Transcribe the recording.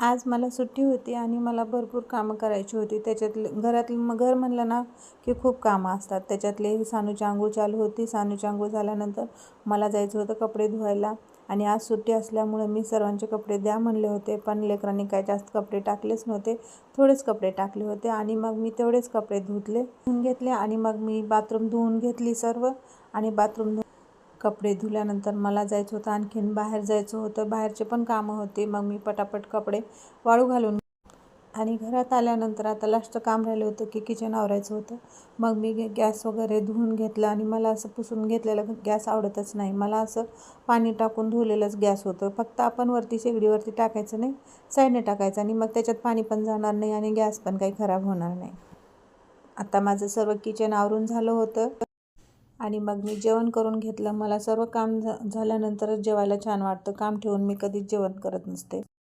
आज मला सुट्टी होती आणि मला भरपूर कामं करायची होती. त्याच्यातले घरातलं मग घर म्हणलं ना की खूप कामं असतात. त्याच्यातले सानूची आंघोळ चालू होती. सानूची आंघोळ झाल्यानंतर मला जायचं होतं कपडे धुवायला. आणि आज सुट्टी असल्यामुळे मी सर्वांचे कपडे द्या म्हणले होते पण लेकरांनी काय जास्त कपडे टाकलेच नव्हते. थोडेच कपडे टाकले होते आणि मग मी तेवढेच कपडे धुतले धुवून घेतले आणि मग मी बाथरूम धुवून घेतली सर्व आणि बाथरूम धु कपडे धुल्यानंतर मला जायचं होतं. आणखीन बाहेर जायचं होतं. बाहेरचे पण कामं होते. मग मी पटापट कपडे वाळू घालून आणि घरात आल्यानंतर आता लास्टचं काम राहिलं होतं की किचन आवरायचं होतं. मग मी गॅस वगैरे धुवून घेतलं आणि मला असं पुसून घेतलेलं गॅस आवडतच नाही. मला असं पाणी टाकून धुवलेलंच गॅस होतं. फक्त आपण वरती शेगडीवरती टाकायचं नाही साईडने टाकायचं आणि मग त्याच्यात पाणी पण जाणार नाही आणि गॅस पण काही खराब होणार नाही. आता माझं सर्व किचन आवरून झालं होतं. आणि मग मी जेवण करून घेतलं. मला सर्व काम झाल्यानंतरच जेवायला छान वाटतं. काम ठेवून मी कधीच जेवण करत नसते.